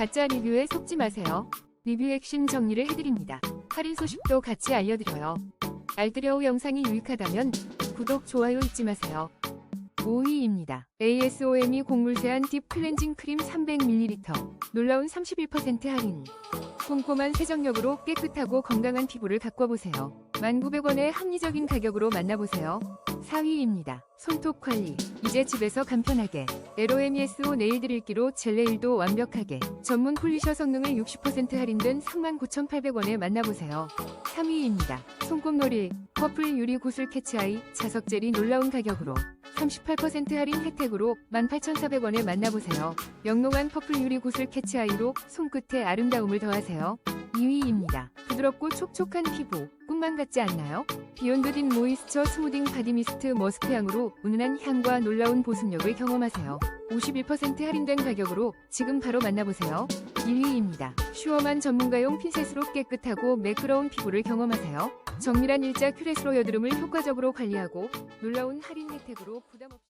가짜 리뷰에 속지 마세요. 리뷰 핵심 정리를 해드립니다. 할인 소식도 같이 알려드려요. 알뜰여우 영상이 유익하다면 구독, 좋아요 잊지 마세요. 5위입니다. ASOM이 곡물 세안 딥 클렌징 크림 300ml. 놀라운 31% 할인. 꼼꼼한 세정력으로 깨끗하고 건강한 피부를 가꿔보세요. 1,900원의 합리적인 가격으로 만나보세요. 4위입니다. 손톱 관리. 이제 집에서 간편하게. 에로에미에스오 네일 드릴기로 젤네일도 완벽하게. 전문 폴리셔 성능을 60% 할인된 39,800원에 만나보세요. 3위입니다. 손꼽놀이. 퍼플 유리 구슬 캐치아이 자석 젤이 놀라운 가격으로 38% 할인 혜택으로 18,400원에 만나보세요. 영롱한 퍼플 유리 구슬 캐치아이로 손끝에 아름다움을 더하세요. 2위입니다. 부드럽고 촉촉한 피부, 꿈만 같지 않나요? 비욘드 딘 모이스처 스무딩 바디미스트 머스크향으로 은은한 향과 놀라운 보습력을 경험하세요. 51% 할인된 가격으로 지금 바로 만나보세요. 1위입니다. 슈어만 전문가용 핀셋으로 깨끗하고 매끄러운 피부를 경험하세요. 정밀한 일자 큐레스로 여드름을 효과적으로 관리하고 놀라운 할인 혜택으로 부담 없이